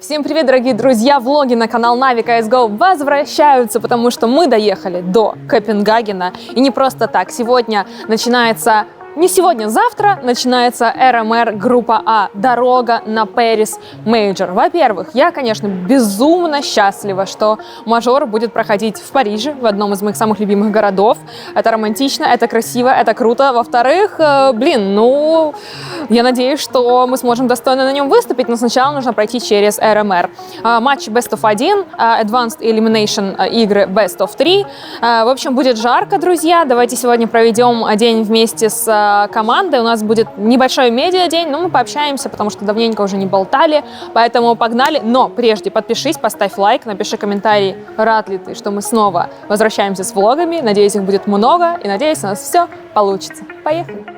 Всем привет, дорогие друзья! Влоги на канал Нави CSGO возвращаются, потому что мы доехали до Копенгагена. И не просто так. Сегодня начинается не сегодня, завтра начинается РМР группа А «Дорога на Пэрис Мейджор». Во-первых, я, конечно, безумно счастлива, что мажор будет проходить в Париже, в одном из моих самых любимых городов. Это романтично, это красиво, это круто. Во-вторых, э, блин, ну, я надеюсь, что мы сможем достойно на нем выступить, но сначала нужно пройти через РМР. А, Матч Best of 1, а, Advanced Elimination игры Best of 3. А, В общем, будет жарко, друзья. Давайте сегодня проведем день вместе с командой. У нас будет небольшой медиа-день, но мы пообщаемся, потому что давненько уже не болтали, поэтому погнали. Но прежде подпишись, поставь лайк, напиши комментарий, рад ли ты, что мы снова возвращаемся с влогами. Надеюсь, их будет много, и надеюсь, у нас все получится. Поехали!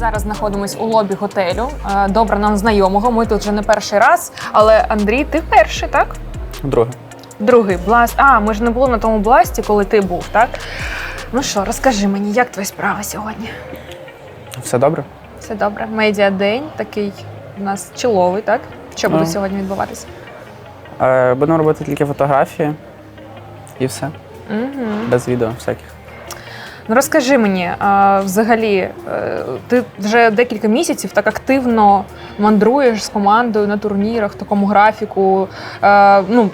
Зараз знаходимось у лобі готелю. Е, Добре нам знайомого. Ми тут вже не перший раз. Але Андрій, ти перший, так? Друге. Другий бласт. А, ми ж не були на тому бласті, коли ти був, так? Ну що, розкажи мені, як твої справи сьогодні? Все добре? Все добре. Медіадень такий у нас чоловий, так? Що буде Ну. сьогодні відбуватися? Е, будемо робити тільки фотографії і все. Угу. Без відео всяких. Ну розкажи мені, а, взагалі, е, ти вже декілька місяців так активно мандруєш з командою на турнірах, в такому графіку. е, Ну,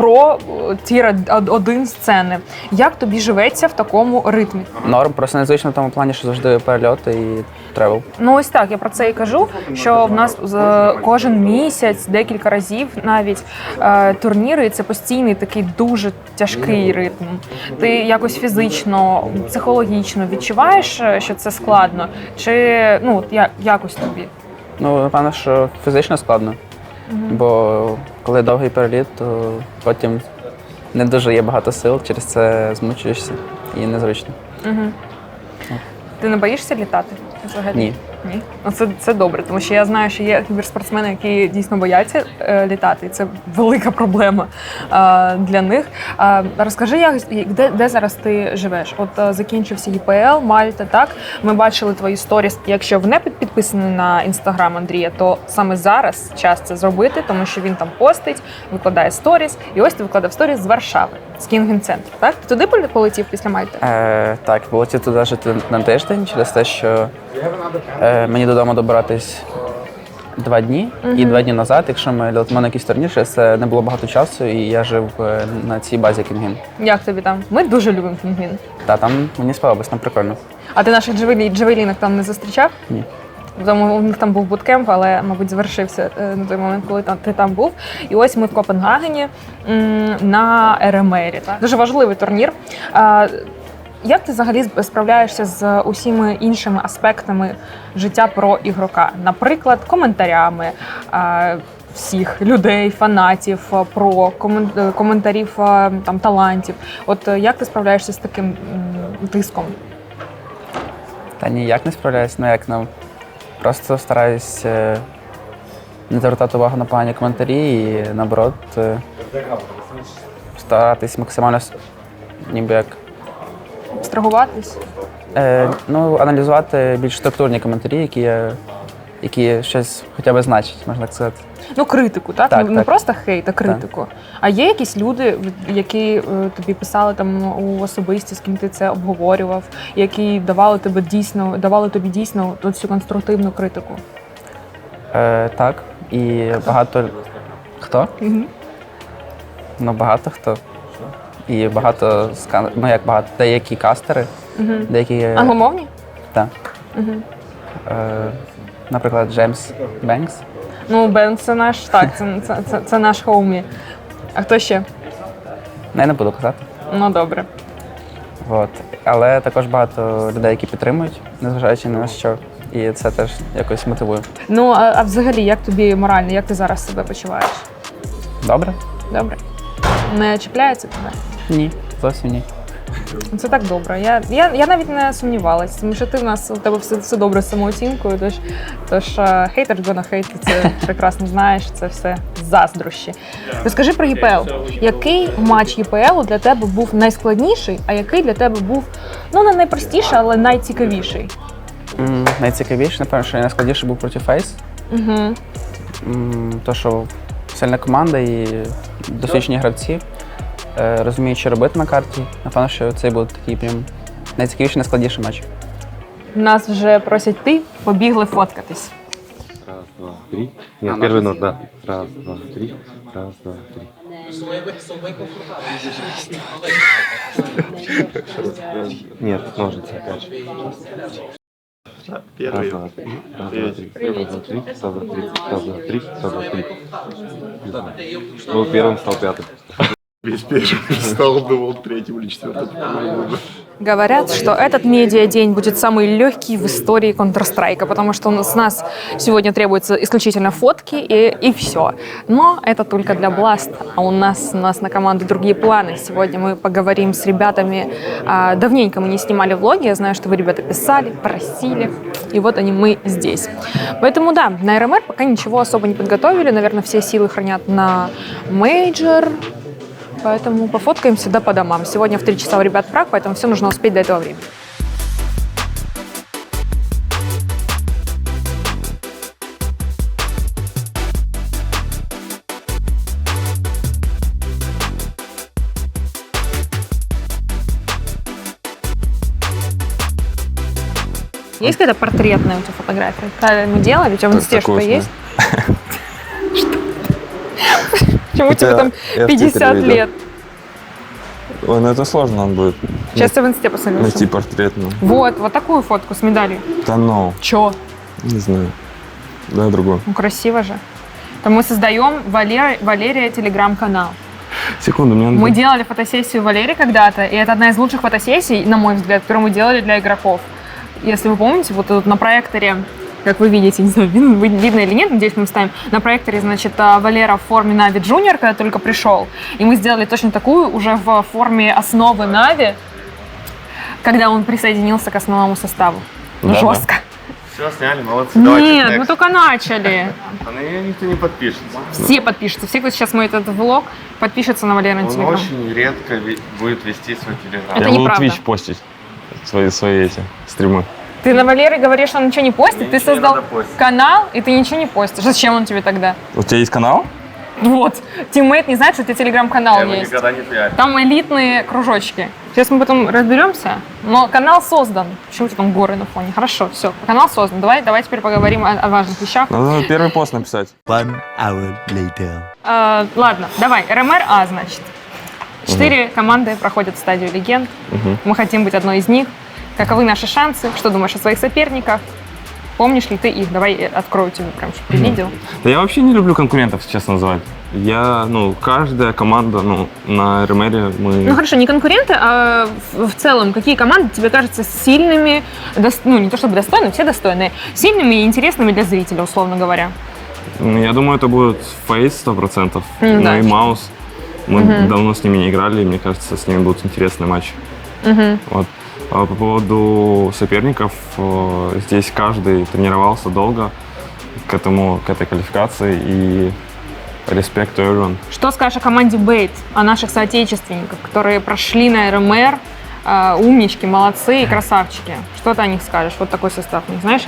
про е, тір один сцени. Як тобі живеться в такому ритмі? Норм, просто незвично в тому плані, що завжди перельоти і тревел. Ну ось так, я про це і кажу. Що в нас з- кожен місяць, декілька разів навіть е, турніри, і це постійний такий дуже тяжкий ритм. Ти якось фізично, психологічно відчуваєш, е, що це складно, чи ну от я- якось тобі? Ну, напевно, що фізично складно, бо коли довгий переліт, то потім не дуже є багато сил, через це змучуєшся і незручно. Угу. Ти не боїшся літати? Взагалі? Ні. Ні. Ну це, це добре, тому що я знаю, що є кіберспортсмени, які дійсно бояться е, літати, і це велика проблема е, для них. Розкажи, як де, де зараз ти живеш? От е, закінчився ЄПЛ, Мальта, так ми бачили твої сторіс. Якщо ви не підписані на інстаграм Андрія, то саме зараз час це зробити, тому що він там постить, викладає сторіс. І ось ти викладав сторіс з Варшави, з Кінген Центр. Так ти туди полетів після Мальти? Е, так, полетів туди жити на тиждень через те, що е, мені додому добиратись два дні, і два дні назад, якщо ми летимо на якийсь турнір, ще це не було багато часу, і я жив е, на цій базі Кінгін. Як тобі там? Ми дуже любимо Кінгін. Та там мені сподобалось, там прикольно. А ти наших джевелі, джевелінок там не зустрічав? Ні. Тому у них там був буткемп, але, мабуть, завершився е, на той момент, коли ти там був. І ось ми в Копенгагені на РМРі. Дуже важливий турнір. Як ти взагалі справляєшся з усіма іншими аспектами життя про ігрока? Наприклад, коментарями всіх людей, фанатів, про е, коментарів там талантів. От е, як ти справляєшся з таким тиском? Та ніяк не справляюсь, ну як нам. Просто стараюсь е, не звертати увагу на погані коментарі і наоборот е, старатись максимально ніби як Абстрагуватись? е, ну, аналізувати більш структурні коментарі, які, є- які щось хоча б значать, можна так сказати. Ну, критику, так? Так, не, не так. просто хейт, а критику. А є якісь люди, які е, тобі писали там у особисті, з ким ти це обговорював, які давали тебе дійсно, давали тобі дійсно цю конструктивну критику? Е, так, і багато хто? Ну, багато хто. І багато скан... ну як багато, деякі кастери, Угу. деякі. Англомовні? Так. Угу. Е, наприклад, Джеймс Бенкс. Ну, Бен, це наш так, це, це, це, це наш хоумі. А хто ще? Я не буду казати. Ну добре. От. Але також багато людей, які підтримують, незважаючи на що. І це теж якось мотивує. Ну а, а взагалі, як тобі морально, як ти зараз себе почуваєш? Добре? Добре? Не чіпляється тебе? Ні, зовсім ні. Це так добре. Я, я, я навіть не сумнівалась, тому що ти в нас у тебе все, все добре з самооцінкою. Тож, тож хейтер gonna ти це прекрасно знаєш, це все заздрощі. Розкажи про ЄПЛ. Який матч ЄПЛ для тебе був найскладніший, а який для тебе був ну не найпростіший, але найцікавіший? М, Найцікавіше, напевно, що найскладніше був проти Фейс. Угу. М, То, що сильна команда і досвідчені гравці е, розуміють, що робити на карті. Напевно, що це буде такий прям найцікавіший, найскладніший матч. Нас вже просять ти, побігли фоткатись. Раз, два, три. Нет, первый нот, да. Раз, два, три. Раз, два, три. Нет, ножницы опять же. Раз, Первый. два, три. Раз, два, три. Раз, два, три. Раз, два, три. Раз, два, три. Раз, два, три. Был первым, стал пятым. Весь первый стал, думал, третьим или четвертым. Говорят, что этот медиа-день будет самый легкий в истории Counter-Strike, потому что с нас сегодня требуются исключительно фотки и, и все. Но это только для Бласта, а у нас, у нас на команду другие планы. Сегодня мы поговорим с ребятами. А, давненько мы не снимали влоги, я знаю, что вы, ребята, писали, просили, и вот они, мы здесь. Поэтому, да, на РМР пока ничего особо не подготовили, наверное, все силы хранят на мейджор, Поэтому пофоткаемся да по домам. Сегодня в 3 часа у ребят прак, поэтому все нужно успеть до этого времени. Есть какая-то портретная у тебя фотография? Когда мы делали, у тебя в инсте что есть? Почему тебе там я в 50 Твиттере видел. лет? Ой, ну это сложно он будет. Сейчас я в инсте посмотрю. Найти портретную. Вот, вот такую фотку с медалью. Да ну, Чё? не знаю. Да, другой. Ну, красиво же. То мы создаем Валерия, Валерия телеграм-канал. Секунду, мне надо... Мы делали фотосессию Валерии когда-то, и это одна из лучших фотосессий, на мой взгляд, которую мы делали для игроков. Если вы помните, вот тут на проекторе, как вы видите, не знаю, видно, видно или нет, надеюсь, мы ставим, на проекторе, значит, а, Валера в форме Нави Джуниор, когда только пришел, и мы сделали точно такую уже в форме основы Нави, когда он присоединился к основному составу. Ну, Да, да. жестко. Все, сняли, молодцы. Нет, мы только начали. А на нее никто не подпишется. Все подпишутся. Все, кто сейчас смотрит этот влог, подпишутся на Валерина Он телеграм. очень редко будет вести свой телеграм. Это Я буду. Twitch постить. Свои, свои эти стримы. Ты на Валеры говоришь, что он ничего не постит, ты Ничего не создал надо постить. канал, и ты ничего не постишь. Зачем он тебе тогда? У тебя есть канал? Вот. Тиммейт не знает, что у тебя телеграм-канал Я его есть. никогда не пиарю. Там элитные кружочки. Сейчас мы потом разберемся. Но канал создан. Почему у тебя там горы на фоне? Хорошо, все. Канал создан. Давай, давай теперь поговорим о, о важных вещах. Надо первый пост написать. One hour later. А, ладно, давай. РМР А, значит. Четыре команды проходят стадию легенд. Мы хотим быть одной из них. Каковы наши шансы? Что думаешь о своих соперниках? Помнишь ли ты их? Давай открою тебе прям, чтобы ты видел. Да я вообще не люблю конкурентов, честно называть. Я, ну, каждая команда, ну, на РМРе мы... Ну хорошо, не конкуренты, а в, целом, какие команды тебе кажутся сильными, дос- ну не то чтобы достойными, все достойные, сильными и интересными для зрителя, условно говоря. Ну, я думаю, это будет Фейс сто процентов. М, Ну да. и Маус. Мы давно с ними не играли, и мне кажется, с ними будут интересные матчи. Вот. А по поводу соперников, э, здесь каждый тренировался долго к этому, к этой квалификации, и респект everyone. Что скажешь о команде Бейт, о наших соотечественниках, которые прошли на РМР, а, умнички, молодцы и красавчики. Что ты о них скажешь? Вот такой состав, не знаешь?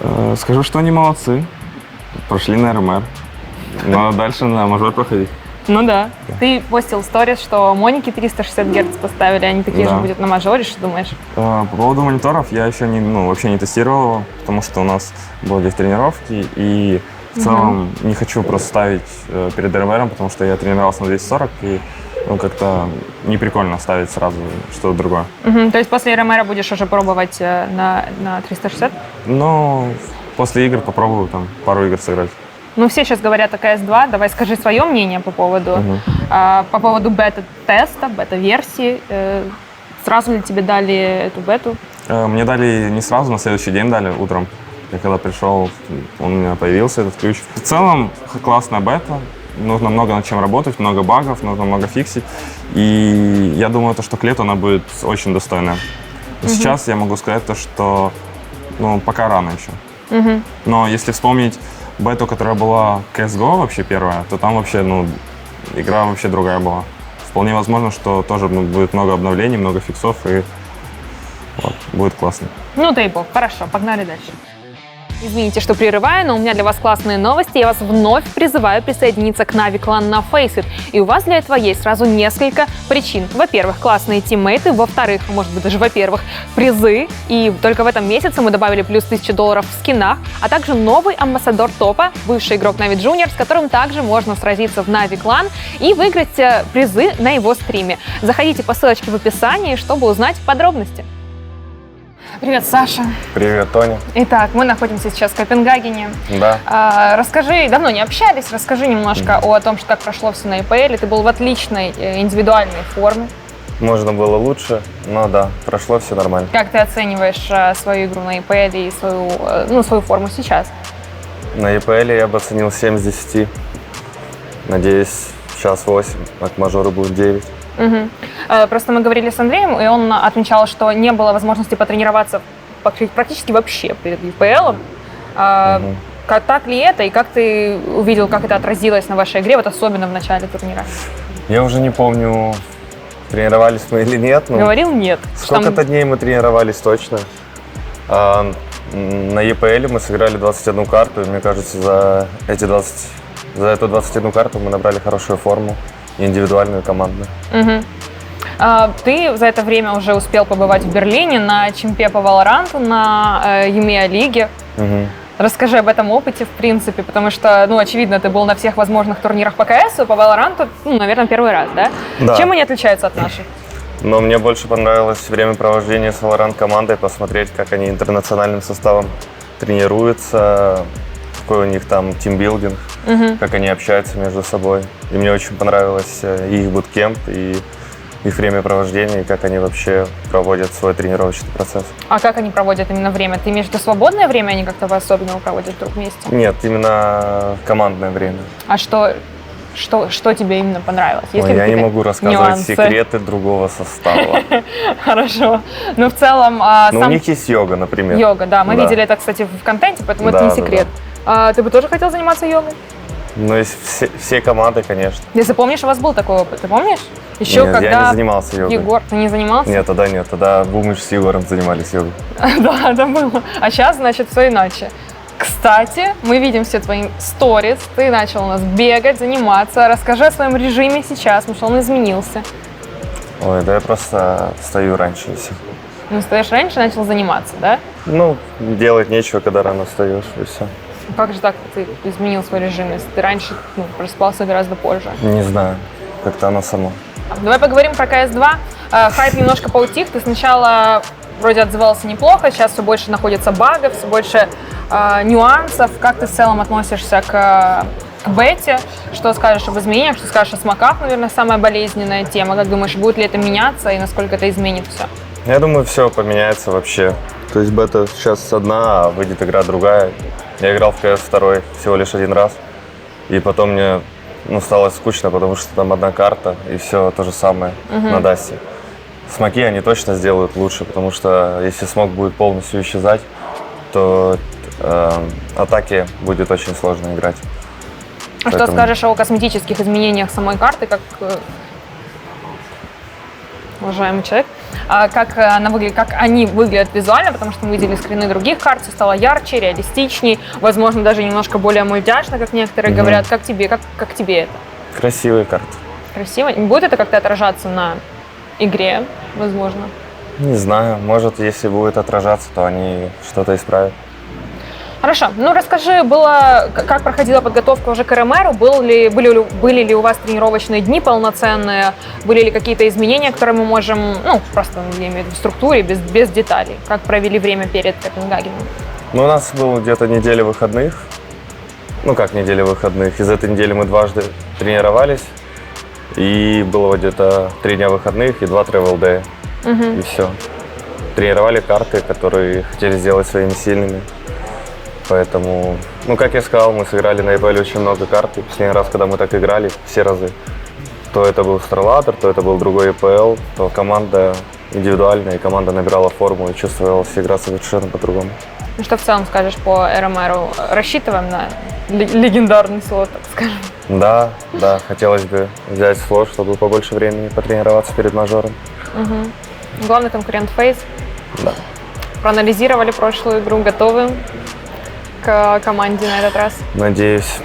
Э, Скажу, что они молодцы. Прошли на РМР. Надо дальше на мажор проходить. Ну да. Ты постил сторис, что Монике 360 Гц поставили, они такие Да. же будут на мажоре, что думаешь? По поводу мониторов я еще не, ну, вообще не тестировал его, потому что у нас были тренировки, и в целом не хочу просто ставить э, перед РМРом, потому что я тренировался на 240, и ну, как-то не прикольно ставить сразу что-то другое. Мгм, То есть после РМР будешь уже пробовать э, на, на 360? Но после игр попробую там пару игр сыграть. Ну, все сейчас говорят о CS2. Давай скажи свое мнение по поводу, а, по поводу бета-теста, бета-версии. Э, сразу ли тебе дали эту бету? Э, Мне дали не сразу, на следующий день дали утром. Я когда пришел, он у меня появился, этот ключ. В целом, классная бета. нужно много над чем работать, много багов, нужно много фиксить. И я думаю, то, что к лету она будет очень достойная. Сейчас я могу сказать то, что ну, пока рано еще. Но если вспомнить бету, которая была CSGO вообще первая, то там вообще, ну, игра вообще другая была. Вполне возможно, что тоже ну, будет много обновлений, много фиксов, и вот, будет классно. Ну, дай бог. Хорошо, погнали дальше. Извините, что прерываю, но у меня для вас классные новости. Я вас вновь призываю присоединиться к Navi Clan на Faceit. И у вас для этого есть сразу несколько причин. Во-первых, классные тиммейты. Во-вторых, может быть, даже во-первых, призы. И только в этом месяце мы добавили плюс 1000 долларов в скинах, а также новый амбассадор топа, бывший игрок Navi Junior, с которым также можно сразиться в Navi Clan и выиграть э, призы на его стриме. Заходите по ссылочке в описании, чтобы узнать подробности. Привет, Саша. Привет, Тоня. Итак, мы находимся сейчас в Копенгагене. Да. А, расскажи, давно не общались, расскажи немножко о том, что как прошло все на ИПЛ. Ты был в отличной э, индивидуальной форме. Можно было лучше, но да, прошло все нормально. Как ты оцениваешь э, свою игру на ИПЛ и свою, э, ну, свою форму сейчас? На EPL я бы оценил 7 с 10. Надеюсь, сейчас 8, а к мажору будет 9. Э, Просто мы говорили с Андреем, и он отмечал, что не было возможности потренироваться практи- практически вообще перед ИПЛ. Мгм. Как, так ли это, и как ты увидел, как это отразилось на вашей игре, вот особенно в начале турнира? Я уже не помню, тренировались мы или нет. но Говорил нет. что там- Сколько-то дней мы тренировались точно. А, на EPL мы сыграли 21 карту, и мне кажется, за, эти 20, за эту 21 карту мы набрали хорошую форму, индивидуальную, командную. Мгм. А, Ты за это время уже успел побывать в Берлине на чемпе по Валоранту, на э, EMEA лиге. Мгм. Расскажи об этом опыте, в принципе, потому что, ну, очевидно, ты был на всех возможных турнирах по КС, по Валоранту, ну, наверное, первый раз, да? Да. Чем они отличаются от наших? Но мне больше понравилось времяпровождение с Valorant командой, посмотреть, как они интернациональным составом тренируются, какой у них там тимбилдинг, как они общаются между собой. И мне очень понравилось э, и их буткемп, и их времяпровождение, и как они вообще проводят свой тренировочный процесс. А как они проводят именно время? Ты имеешь в виду свободное время, они как-то по-особенному проводят вдруг вместе? Нет, именно командное время. А что, что, что тебе именно понравилось? Ой, ли я не могу рассказывать нюансы? секреты другого состава. Хорошо. Ну, в целом, а, Но у сам них есть йога, например. йога, да, мы Да. видели это, кстати, в контенте, поэтому это не да, секрет. А, ты бы тоже хотел заниматься йогой? Ну, есть все, все команды, конечно. Если помнишь, у вас был такой опыт, ты помнишь? Еще Нет, когда я не занимался йогой. Егор, ты не занимался? Нет, тогда нет. Тогда Бумыч с Егором занимались йогой. да, это было. А сейчас, значит, все иначе. Кстати, мы видим все твои сторис. Ты начал у нас бегать, заниматься. Расскажи о своем режиме сейчас, потому что он изменился. Ой, да я просто стою раньше и все. Ну, стоишь раньше, начал заниматься, да? Ну, делать нечего, когда рано встаешь, и все. Как же так ты изменил свой режим, если ты раньше ну, просыпался гораздо позже? Не знаю, как-то оно само. Давай поговорим про CS2. Э, Хайп немножко поутих. Ты сначала вроде отзывался неплохо, сейчас все больше находится багов, все больше э, нюансов. Как ты в целом относишься к, к бете? Что скажешь об изменениях? Что скажешь о смоках, наверное, самая болезненная тема. Как думаешь, будет ли это меняться и насколько это изменит все? Я думаю, все поменяется вообще. То есть бета сейчас одна, а выйдет игра другая. Я играл в CS второй всего лишь один раз. И потом мне ну, стало скучно, потому что там одна карта, и все то же самое на Дасте. Смоки они точно сделают лучше, потому что если смог будет полностью исчезать, то э, атаке будет очень сложно играть. А что Поэтому- скажешь о косметических изменениях самой карты, как э, уважаемый человек, как, э, она выглядит, как они выглядят визуально, потому что мы видели скрины других карт, все стало ярче, реалистичней, возможно, даже немножко более мультяшно, как некоторые Мгм. говорят. Как тебе, как, как тебе это? Красивые карты. Красиво? Будет это как-то отражаться на игре, возможно? Не знаю, может, если будет отражаться, то они что-то исправят. Хорошо. Ну, расскажи, было, как проходила подготовка уже к РМРу? Был ли, были, ли- были ли у вас тренировочные дни полноценные? Были ли какие-то изменения, которые мы можем, ну, просто, я имею в виду, в структуре, без, без деталей? Как провели время перед Копенгагеном? Ну, у нас было где-то неделя выходных. Ну, как неделя выходных. Из этой недели мы дважды тренировались. И было где-то три дня выходных и два travel day. И все. Тренировали карты, которые хотели сделать своими сильными. Поэтому, ну, как я сказал, мы сыграли на EPL очень много карт. И последний раз, когда мы так играли, все разы, то это был Старлатор, то это был другой EPL, то команда индивидуальная, и команда набирала форму и чувствовалась игра совершенно по-другому. Ну что в целом скажешь по РМРу? Рассчитываем на ле- легендарный слот, так скажем. Да, да, хотелось бы взять слот, чтобы побольше времени потренироваться перед мажором. Главный конкурент Фейс. Да. Проанализировали прошлую игру, готовы к команде на этот раз. Надеюсь,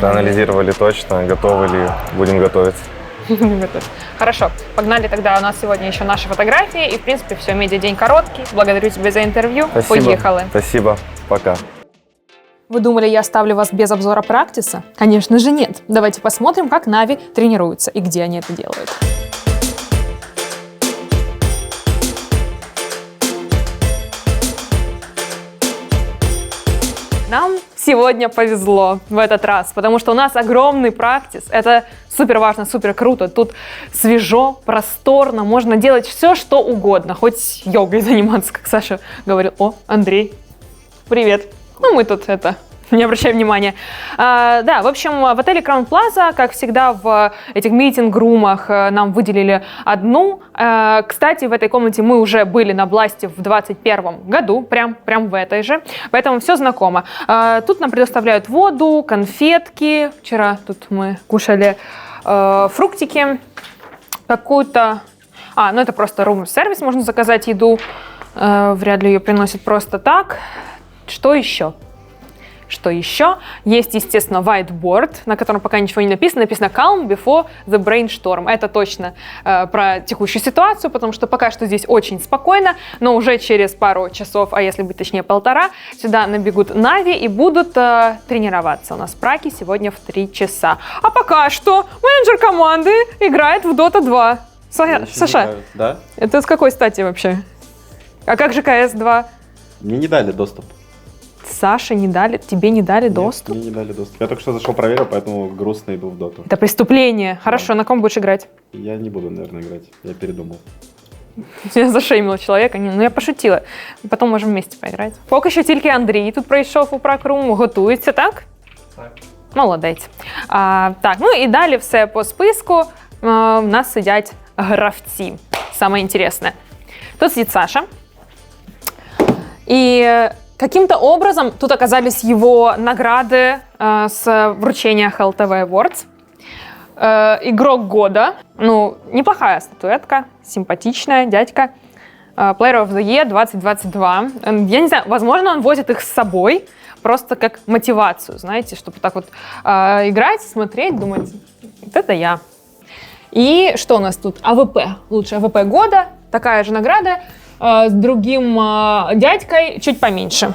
проанализировали точно, готовы ли, будем готовиться. Хорошо, погнали тогда. У нас сегодня еще наши фотографии. И, в принципе, все, медиа-день короткий. Благодарю тебя за интервью. Спасибо. Поехали. Спасибо. Пока. Вы думали, я оставлю вас без обзора практиса? Конечно же нет. Давайте посмотрим, как Нави тренируются и где они это делают. Нам сегодня повезло в этот раз, потому что у нас огромный практис. Это супер важно, супер круто. Тут свежо, просторно, можно делать все, что угодно. Хоть йогой заниматься, как Саша говорил. О, Андрей, привет. Ну, мы тут это не обращаем внимания. А, да, в общем, в отеле Краун Плаза, как всегда, в этих митинг-румах э, нам выделили одну. Э, Кстати, в этой комнате мы уже были на Бласте в 2021 году, прям, прям в этой же, поэтому все знакомо. А, Тут нам предоставляют воду, конфетки. Вчера тут мы кушали э, фруктики, какую-то... А, ну это просто рум-сервис, можно заказать еду. Э, Вряд ли ее приносят просто так. Что еще? Что еще? Есть, естественно, whiteboard, на котором пока ничего не написано. Написано calm before the brainstorm. Это точно э, про текущую ситуацию, потому что пока что здесь очень спокойно, но уже через пару часов, а если быть точнее полтора, сюда набегут Нави и будут э, тренироваться. У нас праки сегодня в 3 часа. А пока что менеджер команды играет в Dota 2. Са- Саша, Да? это с какой стати вообще? А как же КС-2? Мне не дали доступ. Саше не дали, тебе не дали Нет, доступ? Мне не дали доступ. Я только что зашел, проверил, поэтому грустно иду в доту. Это преступление. Хорошо, на ком будешь играть? Я не буду, наверное, играть. Я передумал. Я зашеймила человека. Ні, Ну я пошутила. Потім можемо вместе поіграти. Поки що тільки Андрій тут прийшов у пракрум, готується, так? Так. Молодець. А, так, ну і далі все по списку. А, у нас сидять гравці. Саме інтересне. Тут сидит Саша. И каким-то образом тут оказались его награды э, с вручения HLTV Awards. Э, игрок года. Ну, неплохая статуэтка, симпатичная дядька. Э, Player of the Year 2022. Э, Я не знаю, возможно, он возит их с собой, просто как мотивацию, знаете, чтобы так вот э, играть, смотреть, думать, это я. И что у нас тут? АВП. Лучший АВП года. Такая же награда с другим э, дядькой, чуть поменьше.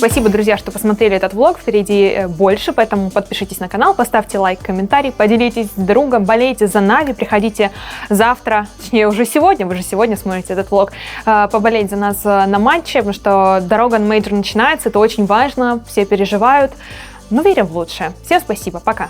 Спасибо, друзья, что посмотрели этот влог. Впереди э, больше, поэтому подпишитесь на канал, поставьте лайк, комментарий, поделитесь с другом, болейте за Нави, приходите завтра, точнее уже сегодня, вы же сегодня смотрите этот влог, э, поболеть за нас э, на матче, потому что дорога на мейджор начинается, это очень важно, все переживают. Ну, верим в лучшее. Всем спасибо, пока.